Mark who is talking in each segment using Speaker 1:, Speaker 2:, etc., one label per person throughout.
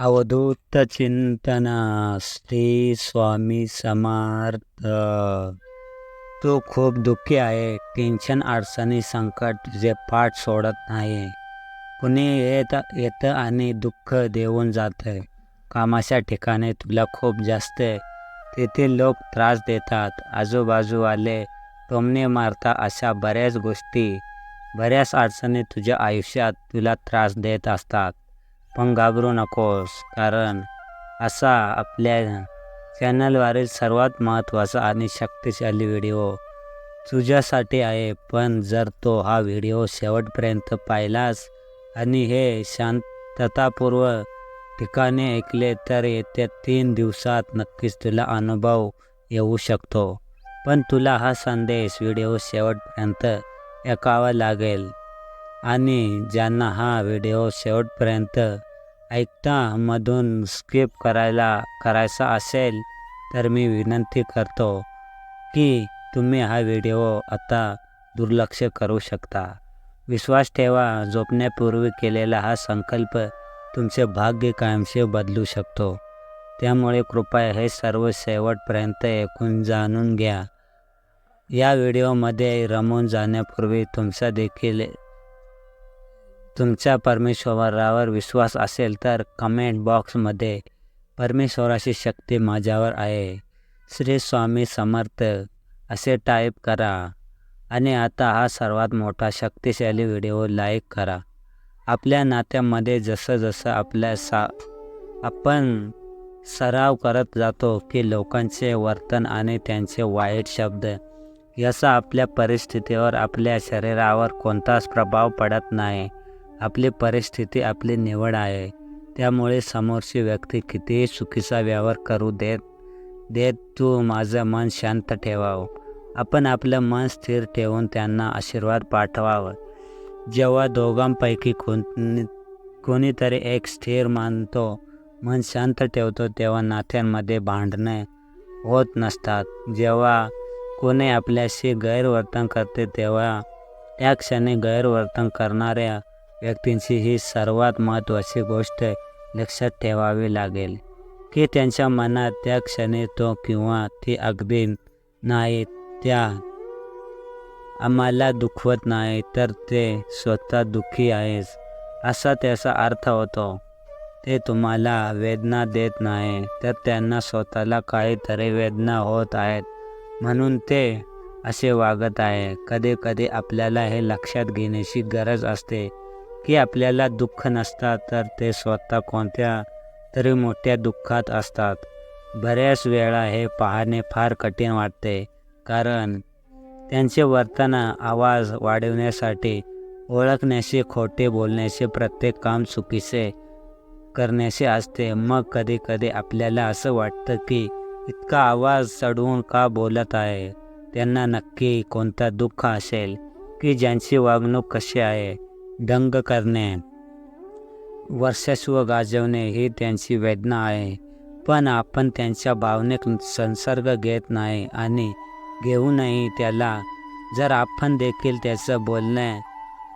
Speaker 1: अवधूत चिंतन श्री स्वामी समर्थ। तू खूप दुःखी आहे. टेन्शन अडचणी संकट जे पाठ सोडत नाही कुणी येत येतं आणि दुःख देऊन जातं. कामाच्या ठिकाणी तुला खूप जास्त तेथील लोक त्रास देतात. आजूबाजूवाले टोमणे मारता अशा बऱ्याच गोष्टी. बऱ्याच अडचणी तुझ्या आयुष्यात तुला त्रास देत असतात. पण घाबरू नकोस कारण असा आपल्या चॅनलवरील सर्वात महत्त्वाचा आणि शक्तिशाली व्हिडिओ तुझ्यासाठी आहे. पण जर तो हा व्हिडिओ शेवटपर्यंत पाहिलास आणि हे शांततापूर्व ठिकाणी ऐकले तर येत्या तीन दिवसात नक्कीच तुला अनुभव येऊ शकतो. पण तुला हा संदेश व्हिडिओ शेवटपर्यंत ऐकावा लागेल. आणि ज्यांना हा व्हिडिओ शेवटपर्यंत ऐकता मधून स्किप करायला करायचा असेल तर मी विनंती करतो की तुम्ही हा व्हिडिओ आता दुर्लक्ष करू शकता. विश्वास ठेवा झोपण्यापूर्वी केलेला हा संकल्प तुमचे भाग्य कायमशी बदलू शकतो. त्यामुळे कृपया हे सर्व शेवटपर्यंत ऐकून जाणून घ्या. या व्हिडिओमध्ये रमून जाण्यापूर्वी तुमचा देखील तुमच्या परमेश्वरावर विश्वास असेल तर कमेंट बॉक्समध्ये परमेश्वराची शक्ती माझ्यावर आहे. श्री स्वामी समर्थ असे टाईप करा. आणि आता हा सर्वात मोठा शक्तिशाली व्हिडिओ लाईक करा. आपल्या नात्यामध्ये जसं जसं आपल्या सा आपण सराव करत जातो की लोकांचे वर्तन आणि त्यांचे वाईट शब्द याचा आपल्या परिस्थितीवर आपल्या शरीरावर कोणताच प्रभाव पडत नाही. आपली परिस्थिती आपली निवड आहे. त्यामुळे समोरची व्यक्ती कितीही चुकीचा व्यवहार करू देत देत तू माझं मन शांत ठेवावं. आपण आपलं मन स्थिर ठेवून त्यांना आशीर्वाद पाठवावं. जेव्हा दोघांपैकी कोणी कोणीतरी एक स्थिर मानतो मन शांत ठेवतो तेव्हा नात्यांमध्ये भांडणे होत नसतात. जेव्हा कोणी आपल्याशी गैरवर्तन करते तेव्हा त्या क्षणी गैरवर्तन करणाऱ्या व्यक्तींची ही सर्वात महत्त्वाची गोष्ट लक्षात ठेवावी लागेल की त्यांच्या मनात त्या क्षणी तो किंवा ती अगदी नाही त्या आम्हाला दुखवत नाही तर ते स्वतः दुःखी आहेस असा त्याचा अर्थ होतो. ते तुम्हाला वेदना देत नाही तर त्यांना स्वतःला काहीतरी वेदना होत आहेत म्हणून ते असे वागत आहे. कधी कधी आपल्याला हे लक्षात घेण्याची गरज असते की आपल्याला दुःख नसतात तर ते स्वतः कोणत्या तरी मोठ्या दुःखात असतात. बऱ्याच वेळा हे पाहणे फार कठीण वाटते कारण त्यांचे वर्तन आवाज वाढवण्यासाठी ओळखण्याचे खोटे बोलण्याचे प्रत्येक काम चुकीचे करण्याचे असते. मग कधी कधी आपल्याला असं वाटतं की इतका आवाज चढवून का बोलत आहे? त्यांना नक्की कोणता दुःख असेल? की ज्यांची वागणूक कशी आहे? दंग करणे. वर्षस्व गाजवणे ही त्यांची वेदना आहे पण आपण त्यांच्या भावनेत संसर्ग घेत नाही आणि घेऊनही त्याला जर आपण देखील त्याचं बोलणे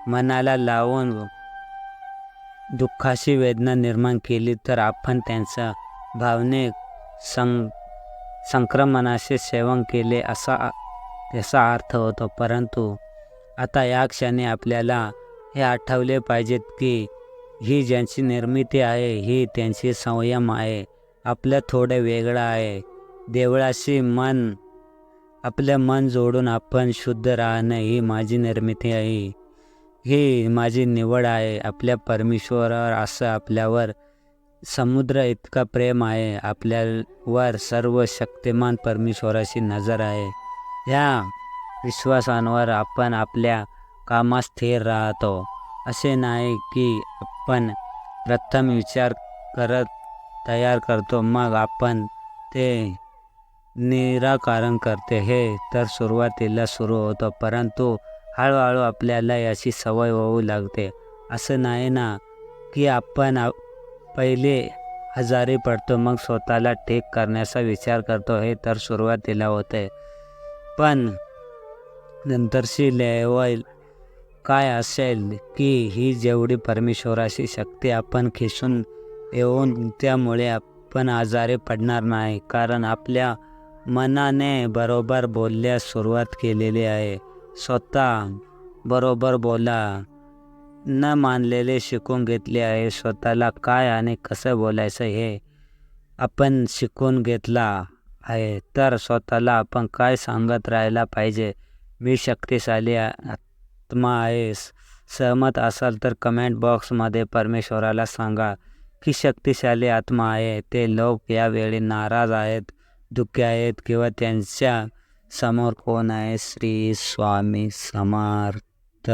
Speaker 1: मनाला लावून दुःखाची वेदना निर्माण केली तर आपण त्यांचा भावनिक सं संक्रमणाचे सेवन केले असा त्याचा अर्थ होतो. परंतु आता या क्षणी आपल्याला हे आठवले पाहिजेत की ही ज्यांची निर्मिती आहे ही त्यांची संयम आहे. आपलं थोडं वेगळं आहे. देवळाशी मन आपलं मन जोडून आपण शुद्ध राहणं ही माझी निर्मिती आहे. ही माझी निवड आहे. आपल्या परमेश्वरावर असं आपल्यावर समुद्र इतका प्रेम आहे. आपल्यावर सर्व शक्तिमान परमेश्वराची नजर आहे. ह्या विश्वासांवर आपण आपल्या कामात स्थिर राहतो. असे नाही की आपण प्रथम विचार करत तयार करतो मग आपण ते निराकरण करते. हे तर सुरुवातीला सुरू होतं परंतु हळूहळू आपल्याला याची सवय होऊ लागते. असं नाही ना की आपण पहिले आजारी पडतो मग स्वतःला ठीक करण्याचा विचार करतो. हे तर सुरुवातीला होते. पण नंतरची लेवल काय असेल की ही जेवढी परमेश्वराची शक्ती आपण खिसून येऊन त्यामुळे आपण आजारी पडणार नाही. कारण आपल्या मनाने बरोबर बोलल्यास सुरुवात केलेली आहे. स्वतः बरोबर बोला. न मानलेले शिकून घेतले आहे. स्वतःला काय आणि कसं बोलायचं हे आपण शिकून घेतला आहे. तर स्वतःला आपण काय सांगत राहायला पाहिजे? मी शक्तिशाली आत्मा आहेस. सहमत असाल तर कमेंट बॉक्समध्ये परमेश्वराला सांगा की शक्तिशाली आत्मा आहे. ते लोक यावेळी नाराज आहेत दुःखी आहेत किंवा त्यांच्यासमोर कोण आहे? श्री स्वामी समर्थ.